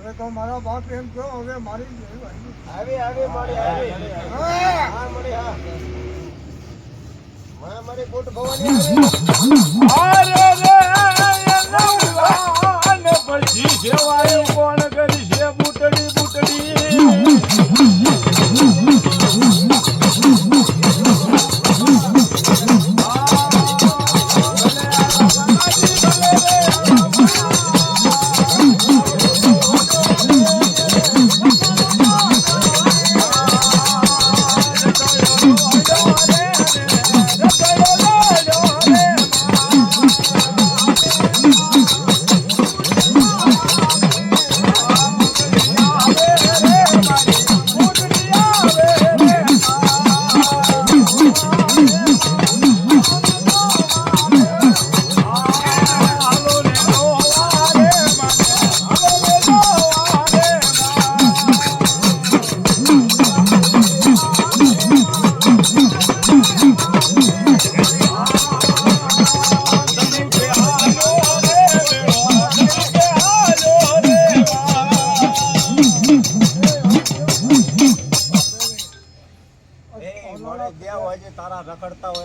હવે તો મારા બાપ એમ કહો હવે મારી આવી. આવી મળી આવી. હા. હા મળી હા. માં મળી બુટ ભવાની અરે રે એના પછી જેવાયું કોણ કરી છે બુટડી બુટડી? એ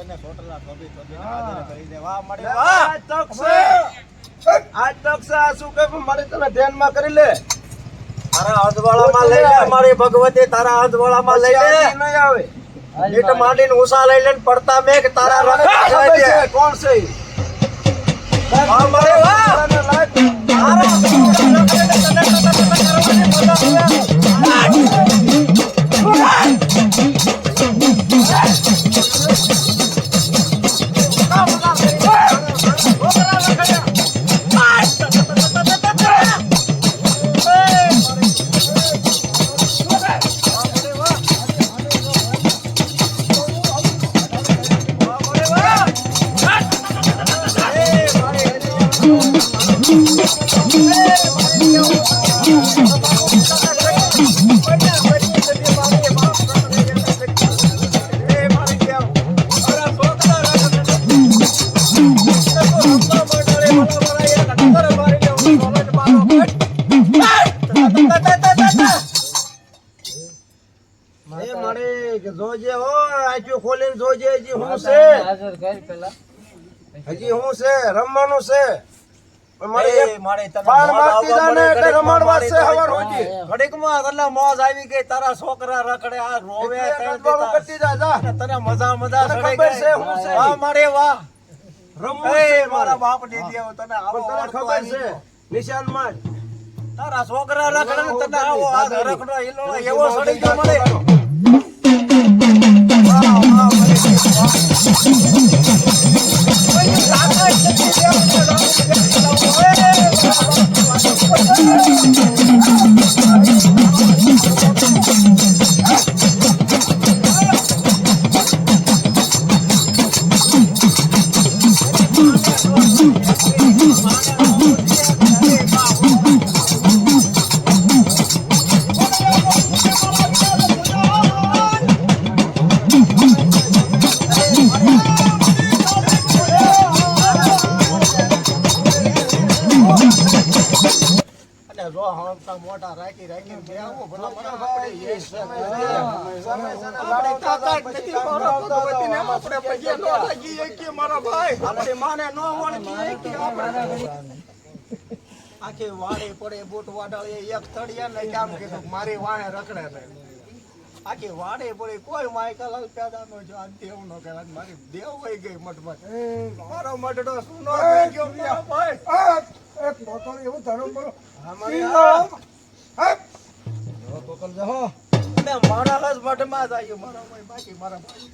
રખડતા હોય ને છોટલા કભી કભી હાજર કરી દે. વાહ મળી વાહ. આ તક છે આ તક છે આ શું કે મારી તને ધ્યાનમાં કરી લે? તારા અજવાળામાં લઈ લે મારી ભગવતી તારા અજવાળામાં લઈ લે. નહીં આવે. ઈટ માંડીને ઉષા લઈ લે ને પડતા મેઘ તારા. છે. કોણ છે જોજે હો આંખો ખોલીને જોજે હજી હું છે? હજી હું છે રમવાનું છે? મળે, મોજ આવી તારા છોકરા રખડે આ તને આવો દેતા. કરતી જા, જા. અને તને જો હળગતા મોઢા રાખી રાખીને બે આવો ભલા મારા બાપડે એ છે. આપણી નથી મારા ભગવતીને એમ આપણે પગે નો લાગીએ કે મારા ભાઈ. આપણી માને ન વળગીએ કે આપણે આખી વાડી પડે બૂટ વાડાળે એક તળિયા ને કામ કીધું મારી વાણે રખડે ને આખી વાડી પડી કોઈ માયકલાલ પેદા નો જો આ દેવ નો કહેવાય મારી દેવ વહી ગઈ મઠમાં. મારો મઢડો સુનો થઈ ગયો ભાઈ. એક મોટો એવું ધરું બોલો. અમારી આ, આ, ને મારા હસ મઠમાં જ આવ્યું મારા બાકી મારા ભાઈ.